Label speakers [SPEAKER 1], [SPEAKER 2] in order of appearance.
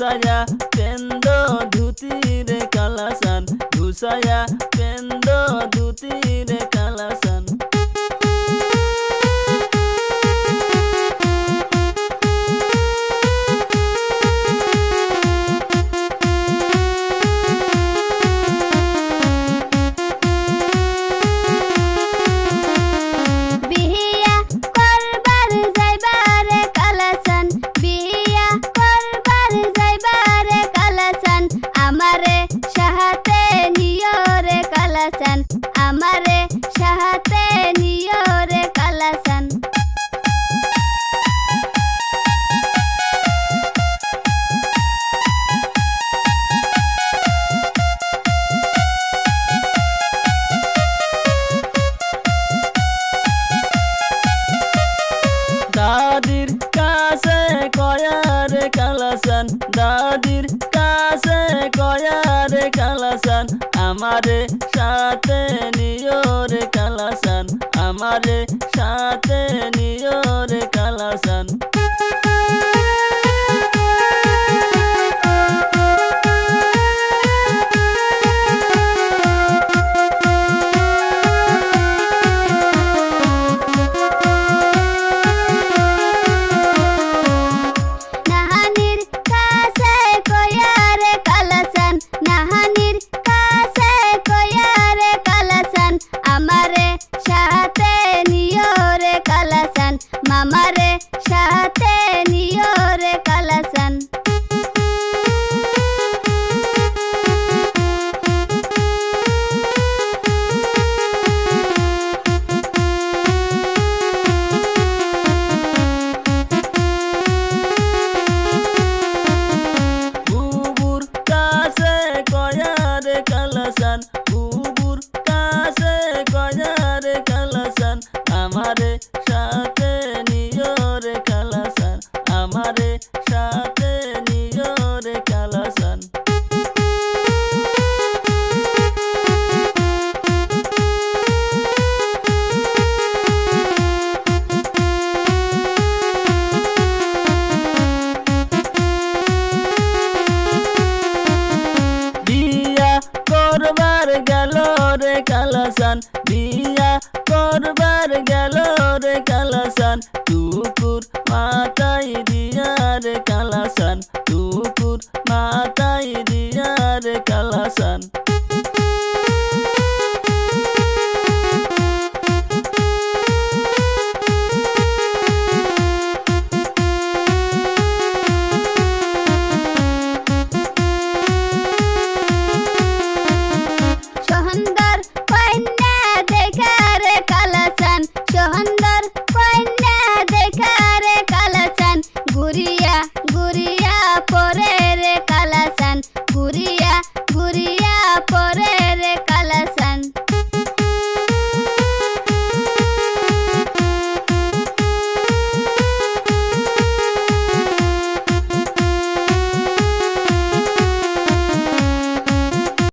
[SPEAKER 1] ঘুষায়া পেন্দ ধুতির কালাসান
[SPEAKER 2] ঘুষায়া পেন্দ ধুতির আমারে
[SPEAKER 1] সাথে নিয়র কালাসান আমারে সাথে কালাসান বিয়া করবার গেল রে কালাসান। টুকুর মা put it